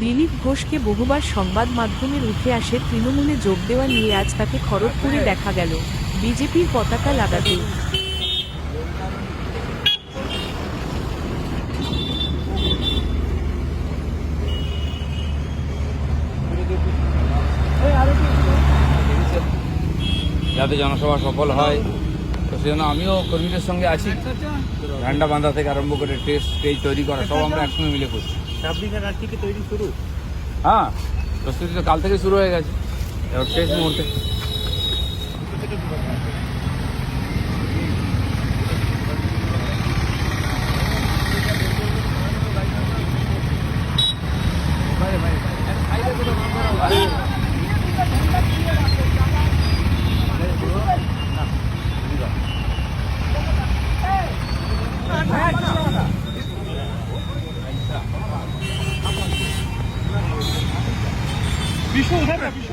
দিলীপ ঘোষকে বহুবার সংবাদ মাধ্যমের উঠে আসে তৃণমূলে যোগ দেওয়া নিয়ে আজ তাকে খড়গপুরে দেখা গেল। বিজেপির পতাকা লাগাতে যাতে জনসভা সফল হয়। তো সেজন্য আমিও কর্মীদের সঙ্গে আছি। ঝান্ডা বাঁধা থেকে আরম্ভ করে টেস্ট স্টেজ তৈরি করা সব আমরা একসঙ্গে মিলে করছি। তৈরি শুরু? হ্যাঁ প্রস্তুতি তো কাল থেকে শুরু হয়ে গেছে। এবার শেষ মুহূর্তে। উঠে না বিশ্ব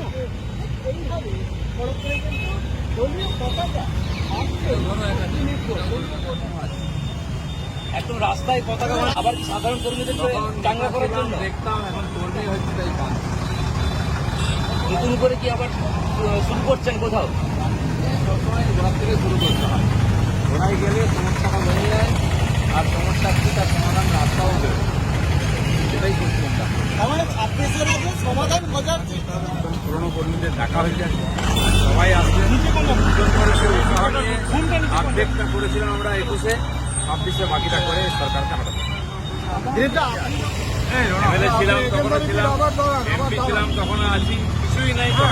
একদম রাস্তায় পতাকা মানে আবার সাধারণ কর্মীদের চাঙ্গা করার জন্য? দেখতাম এখন কর্মী হচ্ছে তাই। নতুন করে কি আবার শুরু করছেন কোথাও? সবসময় গোড়ার থেকে শুরু সমাধান খোঁজাচ্ছি পুরনো কর্মীদের ডাকা হয়ে যাচ্ছে সবাই নিয়ে অর্ধেকটা করেছিলাম আমরা একুশে। ছাব্বিশে বাকিটা করে সরকারকে হাঁটাতে ছিলাম তখনও ছিলাম। এমপি ছিলাম তখনও আছি। কিছুই নাই তো